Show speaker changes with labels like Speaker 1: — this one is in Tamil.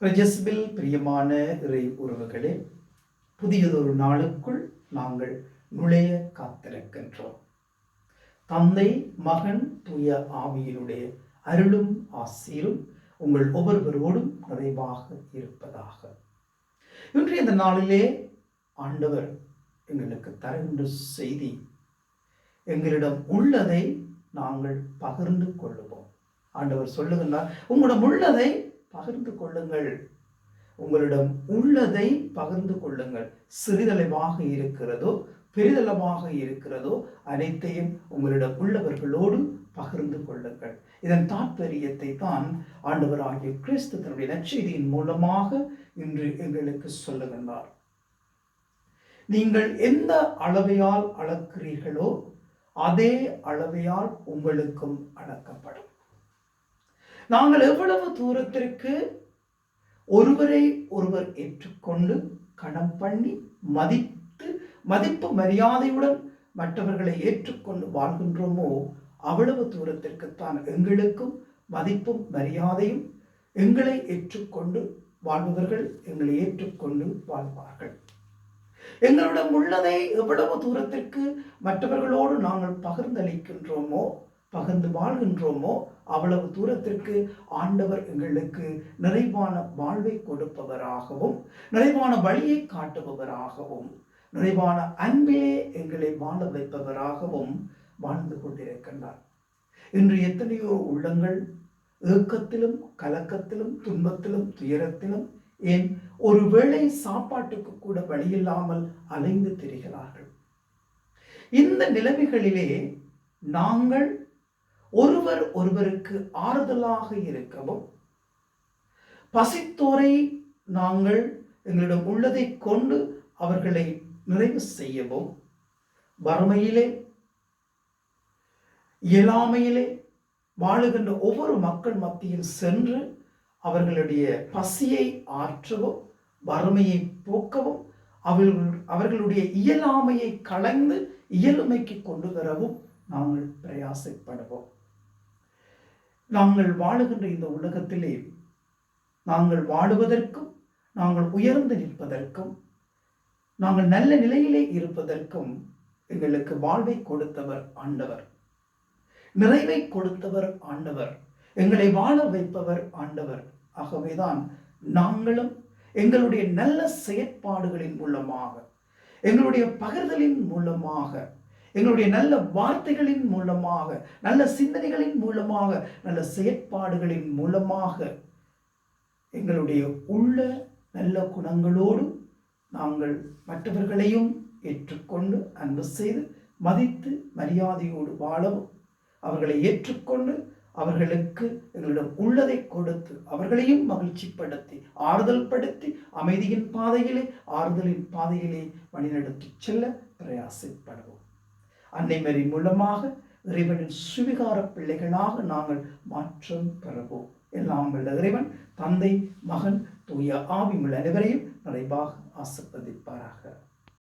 Speaker 1: ரஜஸ்பில் பிரியமான இறை உறவுகளே புதியதொரு நாளுக்குள் நாங்கள் நுழைய காத்திருக்கின்றோம். தந்தை மகன் தூய ஆவியினுடைய அருளும் ஆசீரும் உங்கள் ஒவ்வொருவரோடும் நிறைவாக இருப்பதாக. இன்றைய இந்த நாளிலே ஆண்டவர் எங்களுக்கு தருகின்ற செய்தி எங்களிடம் உள்ளதை நாங்கள் பகிர்ந்து கொள்ளுவோம். ஆண்டவர் சொல்லுகின்றார் உங்களிடம் உள்ளதை பகிர்ந்து கொள்ளுங்கள். உங்களிடம் உள்ளதை பகிர்ந்து கொள்ளுங்கள். சிறிதளவாக இருக்கிறதோ பெரிதளவாக இருக்கிறதோ அனைத்தையும் உங்களிடம் உள்ளவர்களோடு பகிர்ந்து கொள்ளுங்கள். இதன் தாற்பயத்தை தான் ஆண்டவராகிய கிறிஸ்து தன்னுடைய நற்செய்தியின் மூலமாக இன்று எங்களுக்கு சொல்லுகின்றார். நீங்கள் எந்த அளவையால் அளக்கிறீர்களோ அதே அளவையால் உங்களுக்கும் அளக்கப்படும். நாங்கள் எவ்வளவு தூரத்திற்கு ஒருவரை ஒருவர் ஏற்றுக்கொண்டு கணம் பண்ணி மதித்து மதிப்பு மரியாதையுடன் மற்றவர்களை ஏற்றுக்கொண்டு வாழ்கின்றோமோ அவ்வளவு தூரத்திற்குத்தான் எங்களுக்கும் மதிப்பும் மரியாதையும் எங்களை ஏற்றுக்கொண்டு வாழ்பவர்கள் எங்களை ஏற்றுக்கொண்டு வாழ்வார்கள். எங்களிடம் உள்ளதை எவ்வளவு தூரத்திற்கு மற்றவர்களோடு நாங்கள் பகிர்ந்தளிக்கின்றோமோ பகிர்ந்து வாழ்கின்றோமோ அவ்வளவு தூரத்திற்கு ஆண்டவர் எங்களுக்கு நிறைவான வாழ்வை கொடுப்பவராகவும் நிறைவான வழியை காட்டுபவராகவும் நிறைவான அன்பிலே எங்களை வாழ வைப்பவராகவும் வாழ்ந்து கொண்டிருக்கின்றார். இன்று எத்தனையோ உள்ளங்கள் ஏக்கத்திலும் கலக்கத்திலும் துன்பத்திலும் துயரத்திலும் ஏன் ஒருவேளை சாப்பாட்டுக்கு கூட வழியில்லாமல் அலைந்து திரிகிறார்கள். இந்த நிலைமைகளிலே நாங்கள் ஒருவர் ஒருவருக்கு ஆறுதலாக இருக்கவும் பசித்தோரை நாங்கள் எங்களிடம் உள்ளதை கொண்டு அவர்களை நிறைவு செய்யவும் வறுமையிலே இயலாமையிலே வாழுகின்ற ஒவ்வொரு மக்கள் மத்தியில் சென்று அவர்களுடைய பசியை ஆற்றவும் வறுமையை போக்கவும் அவர்கள் அவர்களுடைய இயலாமையை கலந்து இயலுமைக்கு கொண்டு வரவும் நாங்கள் பிரயாசப்படுவோம். நாங்கள் வாழுகின்ற இந்த உலகத்திலே நாங்கள் வாழுவதற்கும் நாங்கள் உயர்ந்து நிற்பதற்கும் நாங்கள் நல்ல நிலையிலே இருப்பதற்கும் எங்களுக்கு வாழ்வை கொடுத்தவர் ஆண்டவர். நிறைவை கொடுத்தவர் ஆண்டவர். எங்களை வாழ வைப்பவர் ஆண்டவர். ஆகவேதான் நாங்களும் எங்களுடைய நல்ல செயற்பாடுகளின் மூலமாக எங்களுடைய பகிர்தலின் மூலமாக எங்களுடைய நல்ல வார்த்தைகளின் மூலமாக நல்ல சிந்தனைகளின் மூலமாக நல்ல செயற்பாடுகளின் மூலமாக எங்களுடைய உள்ள நல்ல குணங்களோடு நாங்கள் மற்றவர்களையும் ஏற்றுக்கொண்டு அன்பு செய்து மதித்து மரியாதையோடு வாழவும். அவர்களை ஏற்றுக்கொண்டு அவர்களுக்கு எங்களிடம் உள்ளதை கொடுத்து அவர்களையும் மகிழ்ச்சிப்படுத்தி ஆறுதல் படுத்தி அமைதியின் பாதையிலே ஆறுதலின் பாதையிலே வழிநடத்தி செல்ல பிரயாசப்படுவோம். அன்னைமரி மூலமாக இறைவனின் சுவிகார பிள்ளைகளாக நாங்கள் மாற்றம் பெறுவோம் எல்லாம் வல்ல இறைவன் தந்தை மகன் தூய ஆவிமுள்ள அனைவரையும் நிறைவாக ஆசிர்வதிப்பாராக.